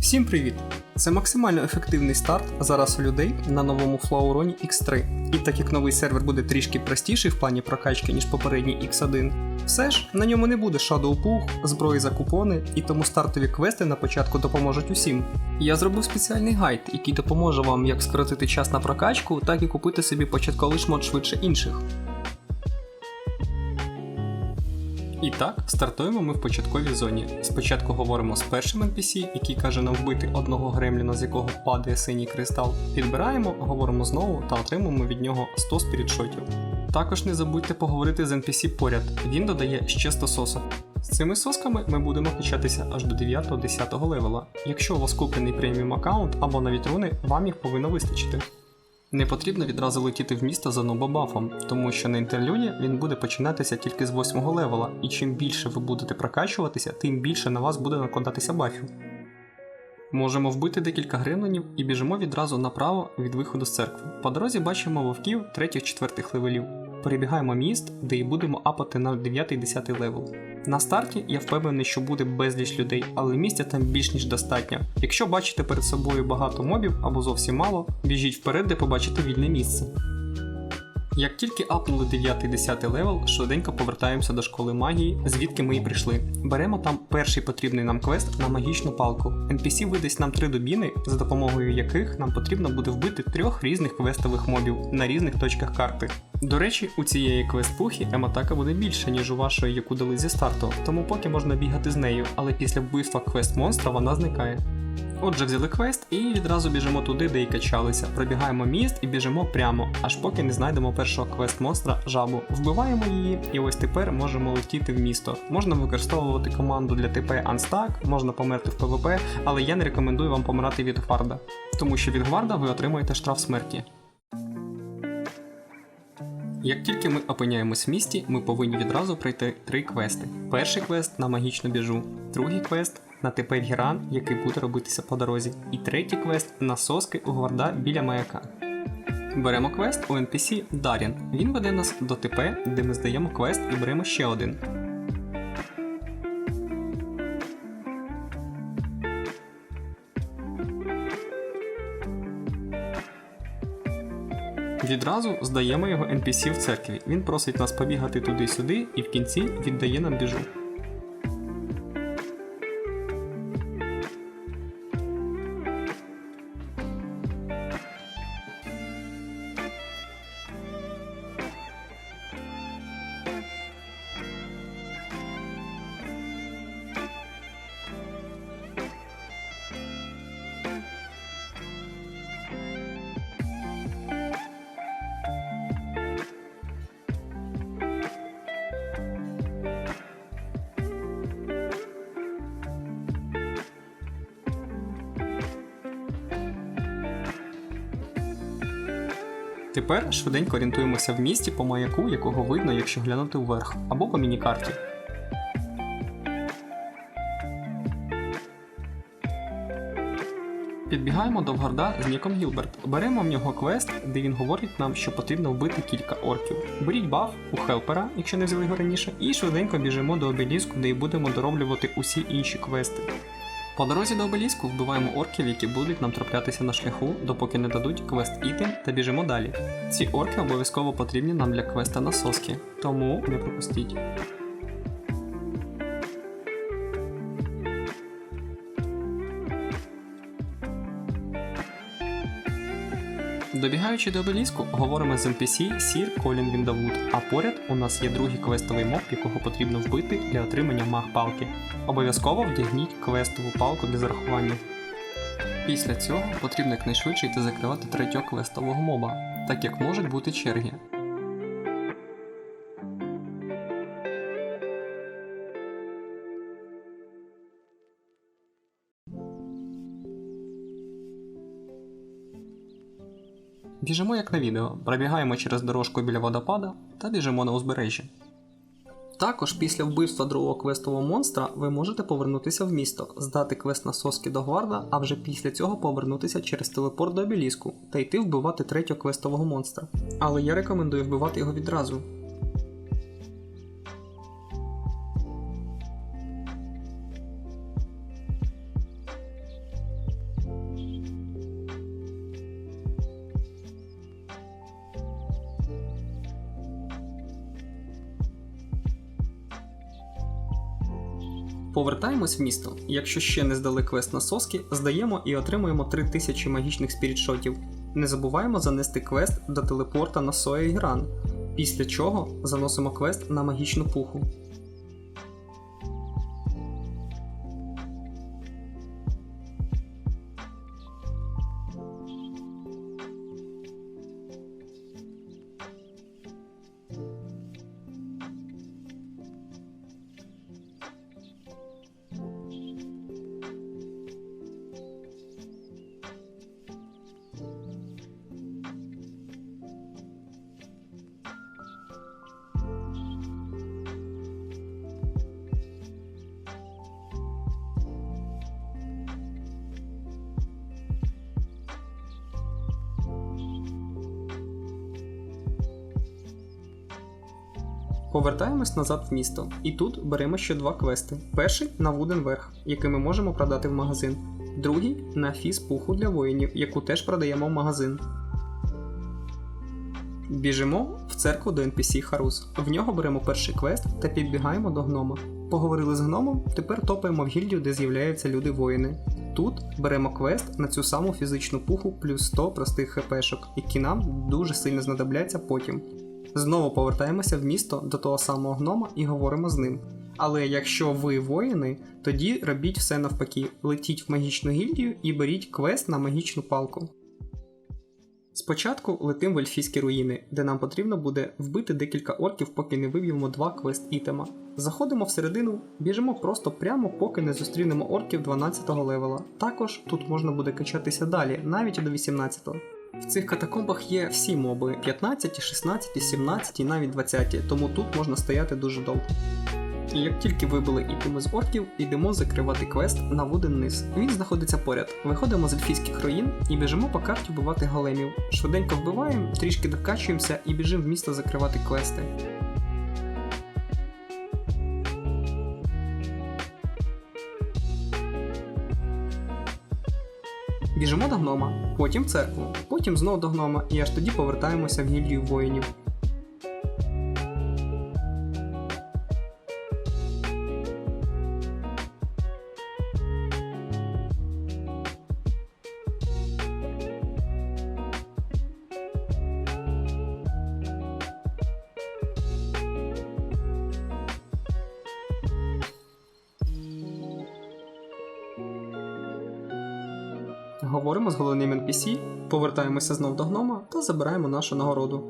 Всім привіт! Це максимально ефективний старт зараз у людей на новому Флауроні X3. І так як новий сервер буде трішки простіший в плані прокачки, ніж попередній X1, все ж на ньому не буде Shadow Pug, зброї за купони, і тому стартові квести на початку допоможуть усім. Я зробив спеціальний гайд, який допоможе вам як скоротити час на прокачку, так і купити собі початковий шмот швидше інших. І так, стартуємо ми в початковій зоні. Спочатку говоримо з першим NPC, який каже нам вбити одного гремліна, з якого падає синій кристал. Підбираємо, говоримо знову та отримуємо від нього 100 спірітшотів. Також не забудьте поговорити з NPC поряд, він додає ще 100 сосок. З цими сосками ми будемо качатися аж до 9-10 левела. Якщо у вас куплений преміум аккаунт або навіть руни, вам їх повинно вистачити. Не потрібно відразу летіти в місто за нобабафом, тому що на інтерлюді він буде починатися тільки з 8 левела, і чим більше ви будете прокачуватися, тим більше на вас буде накладатися бафів. Можемо вбити декілька гривненів і біжимо відразу направо від виходу з церкви. По дорозі бачимо вовків 3-4 левелів. Перебігаємо міст, де і будемо апати на 9-10 левел. На старті я впевнений, що буде безліч людей, але місця там більш ніж достатньо. Якщо бачите перед собою багато мобів або зовсім мало, біжіть вперед, де побачите вільне місце. Як тільки апнули 9-10 левел, швиденько повертаємося до школи магії, звідки ми і прийшли. Беремо там перший потрібний нам квест на магічну палку. NPC видасть нам три дубіни, за допомогою яких нам потрібно буде вбити трьох різних квестових мобів на різних точках карти. До речі, у цієї квест-пухи емотака буде більше, ніж у вашої, яку дали зі старту, тому поки можна бігати з нею, але після вбивства квест монстра вона зникає. Отже, взяли квест і відразу біжимо туди, де і качалися. Пробігаємо міст і біжимо прямо, аж поки не знайдемо першого квест-монстра жабу. Вбиваємо її, і ось тепер можемо летіти в місто. Можна використовувати команду для ТП Unstack, можна померти в ПВП, але я не рекомендую вам помирати від гварда, тому що від гварда ви отримаєте штраф смерті. Як тільки ми опиняємось в місті, ми повинні відразу пройти три квести. Перший квест на магічну біжу, другий квест на ТП Гіран, який буде робитися по дорозі, і третій квест на соски у гварда біля маяка. Беремо квест у NPC Дарін. Він веде нас до ТП, де ми здаємо квест і беремо ще один. Відразу здаємо його NPC в церкві. Він просить нас побігати туди-сюди і в кінці віддає нам біжу. Тепер швиденько орієнтуємося в місті по маяку, якого видно, якщо глянути вверх, або по мінікарті. Підбігаємо до Вгарда з Ніком Гілберт. Беремо в нього квест, де він говорить нам, що потрібно вбити кілька орків. Беріть баф у Хелпера, якщо не взяли його раніше, і швиденько біжимо до обеліску, де й будемо дороблювати усі інші квести. По дорозі до обеліску вбиваємо орків, які будуть нам траплятися на шляху, допоки не дадуть квест іти та біжимо далі. Ці орки обов'язково потрібні нам для квеста на соски, тому не пропустіть. Добігаючи до обеліску, говоримо з NPC Сір Колін Віндавуд, а поряд у нас є другий квестовий моб, якого потрібно вбити для отримання маг-палки. Обов'язково вдягніть квестову палку для зарахування. Після цього потрібно якнайшвидше йти закривати третього квестового моба, так як можуть бути черги. Біжимо як на відео, пробігаємо через дорожку біля водопада та біжимо на узбережжя. Також після вбивства другого квестового монстра ви можете повернутися в місто, здати квест на соски до Гварда, а вже після цього повернутися через телепорт до обіліску та йти вбивати третього квестового монстра. Але я рекомендую вбивати його відразу. Повертаємось в місто. Якщо ще не здали квест на соски, здаємо і отримуємо 3000 магічних спірітшотів. Не забуваємо занести квест до телепорта на Соя після чого заносимо квест на магічну пуху. Повертаємось назад в місто, і тут беремо ще два квести. Перший на Вуденверх, який ми можемо продати в магазин. Другий на фіз пуху для воїнів, яку теж продаємо в магазин. Біжимо в церкву до NPC Харус. В нього беремо перший квест та підбігаємо до гнома. Поговорили з гномом, тепер топаємо в гільдію, де з'являються люди-воїни. Тут беремо квест на цю саму фізичну пуху плюс 100 простих хпшок, які нам дуже сильно знадобляться потім. Знову повертаємося в місто до того самого гнома і говоримо з ним. Але якщо ви воїни, тоді робіть все навпаки: летіть в магічну гільдію і беріть квест на магічну палку. Спочатку летим в ельфійські руїни, де нам потрібно буде вбити декілька орків, поки не виб'ємо два квест ітема. Заходимо всередину, біжимо просто прямо, поки не зустрінемо орків 12 го левела. Також тут можна буде качатися далі, навіть до 18. В цих катакомбах є всі моби 15, 16, 17 і навіть 20, тому тут можна стояти дуже довго. І як тільки вибили ітеми з орків, йдемо закривати квест на Вуден низ. Він знаходиться поряд. Виходимо з ельфійських руїн і біжимо по карті вбивати големів. Швиденько вбиваємо, трішки докачуємося і біжимо в місто закривати квести. Біжимо до гнома, потім в церкву, потім знову до гнома і аж тоді повертаємося в гільдію воїнів. Говоримо з головним NPC, повертаємося знов до гнома та забираємо нашу нагороду.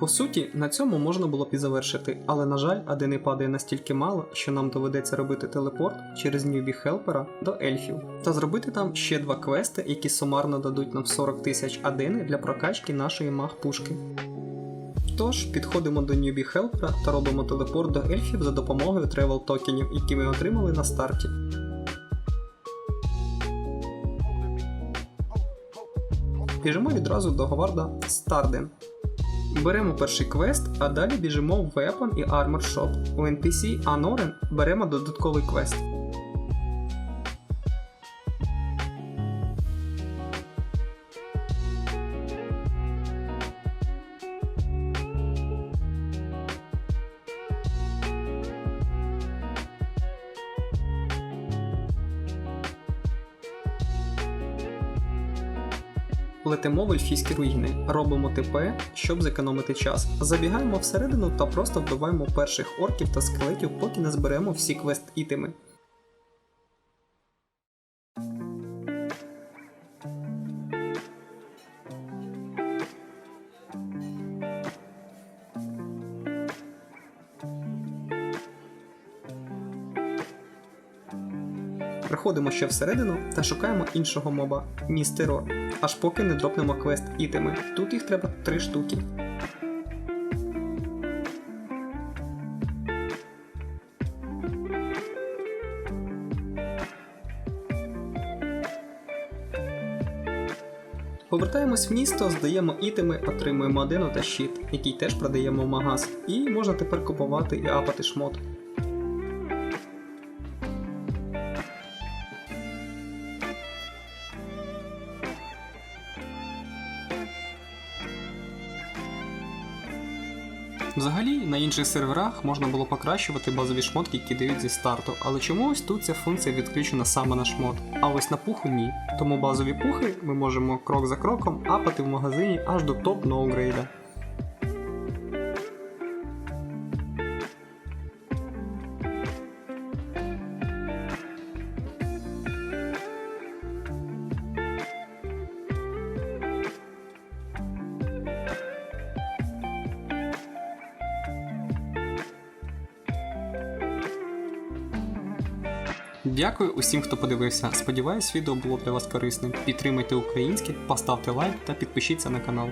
По суті, на цьому можна було б і завершити, але на жаль, адини падає настільки мало, що нам доведеться робити телепорт через Ньюбі Хелпера до ельфів та зробити там ще два квести, які сумарно дадуть нам 40 тисяч адини для прокачки нашої маг-пушки. Тож підходимо до Ньюбі Хелпера та робимо телепорт до ельфів за допомогою тревел токенів, які ми отримали на старті. Біжимо відразу до Говарда Старден. Беремо перший квест, а далі біжимо в Weapon і Armor Shop. У NPC Анорен беремо додатковий квест. Летимо в ельфійські руїни, робимо ТП, щоб зекономити час. Забігаємо всередину та просто вбиваємо перших орків та скелетів, поки не зберемо всі квест-ітеми. Приходимо ще всередину та шукаємо іншого моба містеро, аж поки не дропнемо квест ітеми. Тут їх треба три штуки. Повертаємось в місто, здаємо ітеми, отримуємо адину та щит, який теж продаємо в магаз. І можна тепер купувати і апати шмот. Взагалі, на інших серверах можна було покращувати базові шмотки, які дають зі старту, але чомусь тут ця функція відключена саме на шмот. А ось на пуху ні. Тому базові пухи ми можемо крок за кроком апати в магазині аж до топ ноугрейда. Дякую усім, хто подивився. Сподіваюсь, відео було для вас корисним. Підтримайте українське, поставте лайк та підпишіться на канал.